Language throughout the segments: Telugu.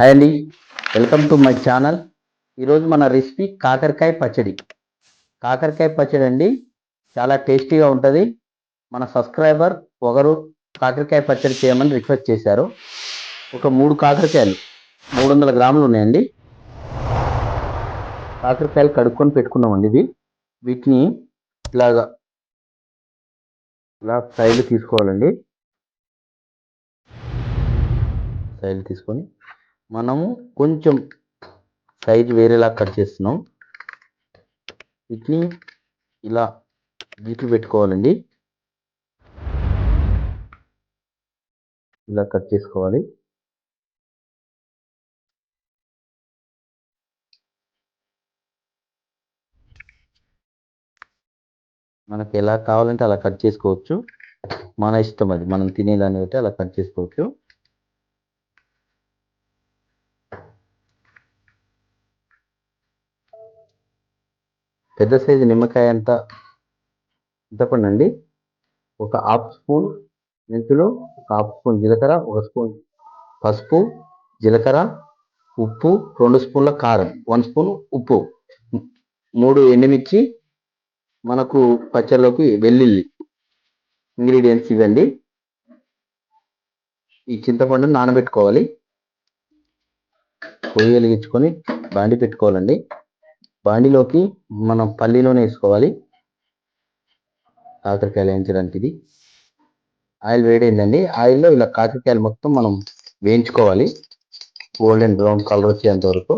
హాయ్ అండి. Welcome to my channel. ఈరోజు మన రెసిపీ కాకరకాయ పచ్చడి. కాకరకాయ పచ్చడి అండి చాలా టేస్టీగా ఉంటుంది. మన సబ్స్క్రైబర్ ఒకరు కాకరకాయ పచ్చడి చేయమని రిక్వెస్ట్ చేశారు. ఒక మూడు కాకరకాయలు మూడు వందల గ్రాములు ఉన్నాయండి. కాకరకాయలు కడుక్కొని పెట్టుకున్నామండి ఇది. వీటిని ఇలాగా ఇలా సైడ్ తీసుకోవాలండి. సైడ్ తీసుకొని మనము కొంచెం సైజ్ వేరేలా కట్ చేస్తున్నాం. వీటిని ఇలా గీట్లు పెట్టుకోవాలండి. ఇలా కట్ చేసుకోవాలి. మనకి ఎలా కావాలంటే అలా కట్ చేసుకోవచ్చు. మన ఇష్టం అది. మనం తినేదాన్ని బట్టి అలా కట్ చేసుకోవచ్చు. పెద్ద సైజు నిమ్మకాయ అంత చింతపండు అండి ఒక హాఫ్ స్పూన్ మెంతులు ఒక హాఫ్ స్పూన్ జీలకర్ర ఒక స్పూన్ పసుపు జీలకర్ర ఉప్పు రెండు స్పూన్ల కారం వన్ స్పూన్ ఉప్పు మూడు ఎండుమిర్చి మనకు పచ్చళ్ళలోకి వెల్లుల్లి ఇంగ్రీడియంట్స్ ఇవ్వండి. ఈ చింతపండును నానబెట్టుకోవాలి. పొయ్యి వెలిగించుకొని బాండి పెట్టుకోవాలండి. బాండిలోకి మనం పల్లీలోనే వేసుకోవాలి. కాకరకాయలు వేయించడానికి ఇది. ఆయిల్ వేడైందండి. ఆయిల్లో ఇలా కాకరకాయలు మొత్తం మనం వేయించుకోవాలి. గోల్డెన్ బ్రౌన్ కలర్ వచ్చేంత వరకు.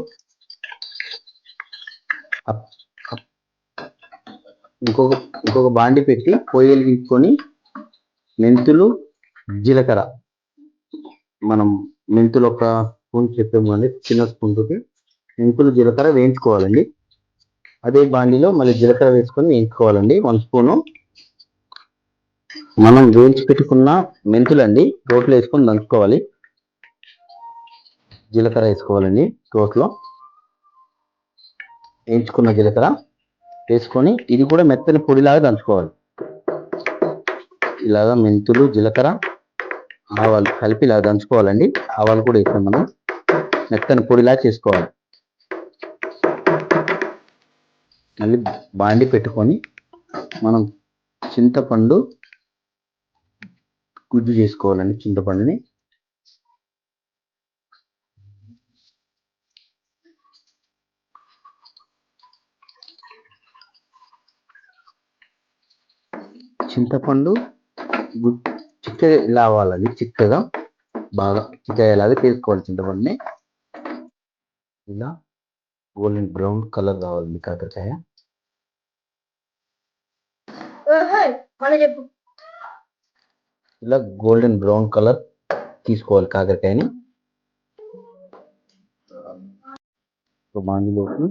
ఇంకొక ఇంకొక బాండి పెట్టి పొయ్యి తీసుకొని మెంతులు జీలకర్ర. మనం మెంతులు ఒక స్పూన్ చెప్పాము అండి చిన్న స్పూన్ తోటి మెంతులు జీలకర్ర వేయించుకోవాలండి. అదే బాండిలో మళ్ళీ జీలకర్ర వేసుకొని వేయించుకోవాలండి వన్ స్పూను. మనం వేయించి పెట్టుకున్న మెంతులండి రోట్లో వేసుకొని దంచుకోవాలి. జీలకర్ర వేసుకోవాలండి రోట్లో. వేయించుకున్న జీలకర్ర వేసుకొని ఇది కూడా మెత్తని పొడిలాగా దంచుకోవాలి. ఇలాగా మెంతులు జీలకర్ర ఆవాలు కలిపి ఇలా దంచుకోవాలండి. ఆవాలు కూడా వేసాం మనం. మెత్తని పొడిలా చేసుకోవాలి. మళ్ళీ బాండి పెట్టుకొని మనం చింతపండు గుజ్జు చేసుకోవాలండి చింతపండుని. చింతపండు గు- చిక్కగా ఇలా అవ్వాలి చిక్కగా. బాగా చిక్కగా ఇలాగే తీసుకోవాలి చింతపండుని. ఇలా గోల్డెన్ బ్రౌన్ కలర్ కావాలి కాకరకాయ మన చెప్పు. ఇలా గోల్డెన్ బ్రౌన్ కలర్ తీసుకోవాలి కాకరకాయని. బాండిలోకి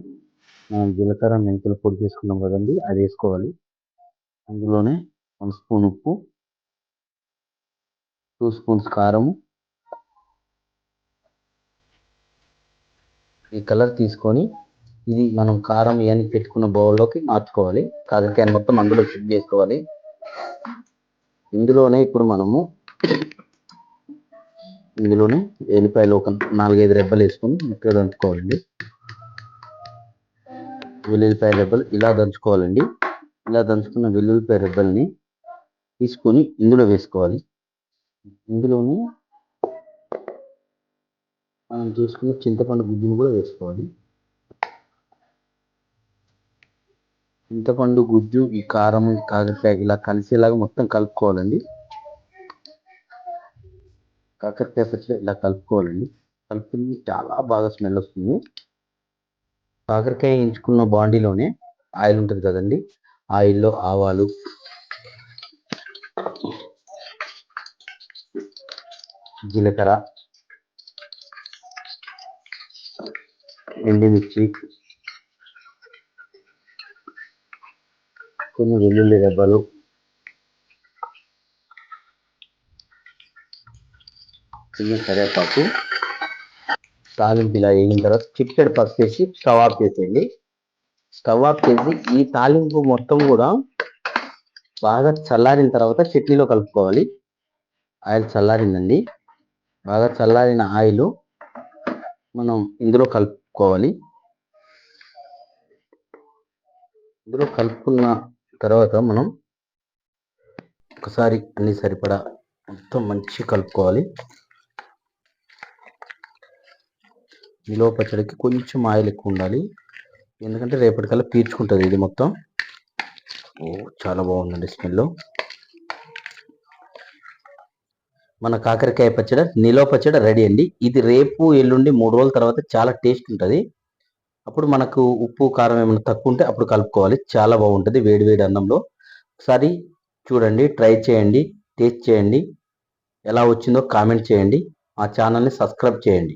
మనం జీలకర్ర మెంతులు పొడి చేసుకున్నాం కదండి అది వేసుకోవాలి. అందులోనే వన్ స్పూన్ ఉప్పు టూ స్పూన్స్ కారము ఈ కలర్ తీసుకొని ఇది మనం కారం ఇవన్నీ పెట్టుకున్న బౌల్లోకి మార్చుకోవాలి. కాకరకాయని మొత్తం అందులో ఫిట్ చేసుకోవాలి. ఇందులోనే ఇప్పుడు మనము ఇందులోనే ఎల్లిపాయలు ఒక నాలుగైదు రెబ్బలు వేసుకొని ఇక్కడ దంచుకోవాలండి. వెల్లుల్లిపాయ రెబ్బలు ఇలా దంచుకోవాలండి. ఇలా దంచుకున్న వెల్లుల్లిపాయ రెబ్బల్ని తీసుకొని ఇందులో వేసుకోవాలి. ఇందులోనే మనం చేసుకున్న చింతపండు గుజ్జును కూడా వేసుకోవాలి. చింతపండు గుజ్జు ఈ కారం కాకరకాయ ఇలా కలిసేలాగా మొత్తం కలుపుకోవాలండి. కాకరకాయ పచ్చడి ఇలా కలుపుకోవాలండి. కలుపుకుని చాలా బాగా స్మెల్ వస్తుంది. కాకరకాయ ఎంచుకున్న బాండీలోనే ఆయిల్ ఉంటుంది కదండి. ఆయిల్లో ఆవాలు జీలకర్ర ఎండుమిర్చి కొన్ని వెల్లుల్లి రెబ్బలు చిన్న కరివేపాకు తాలింపు ఇలా వేగిన తర్వాత చిక్కడి పప్పు చేసి స్టవ్ ఆఫ్ చేసేయండి స్టవ్ ఆఫ్ చేసి ఈ తాలింపు మొత్తం కూడా బాగా చల్లారిన తర్వాత చట్నీలో కలుపుకోవాలి. ఆయిల్ చల్లారిందండి. బాగా చల్లారిన ఆయిల్ మనం ఇందులో కలుపు కలుపుకోవాలి. ఇందులో కలుపుకున్న తర్వాత మనం ఒకసారి అన్ని సరిపడా మొత్తం మంచి కలుపుకోవాలి. నిలువ పచ్చడికి కొంచెం ఆయిల్ ఎక్కువ ఉండాలి. ఎందుకంటే రేపటికల్లా పీల్చుకుంటుంది ఇది మొత్తం. ఓ చాలా బాగుందండి స్మెల్. మన కాకరకాయ పచ్చడి నిలో పచ్చడి రెడీ అండి. ఇది రేపు ఎల్లుండి మూడు రోజుల తర్వాత చాలా టేస్ట్ ఉంటుంది. అప్పుడు మనకు ఉప్పు కారం ఏమైనా తక్కువ ఉంటే అప్పుడు కలుపుకోవాలి. చాలా బాగుంటుంది వేడి వేడి అన్నంలో. ఒకసారి చూడండి ట్రై చేయండి టేస్ట్ చేయండి. ఎలా వచ్చిందో కామెంట్ చేయండి. మా ఛానల్ని సబ్స్క్రైబ్ చేయండి.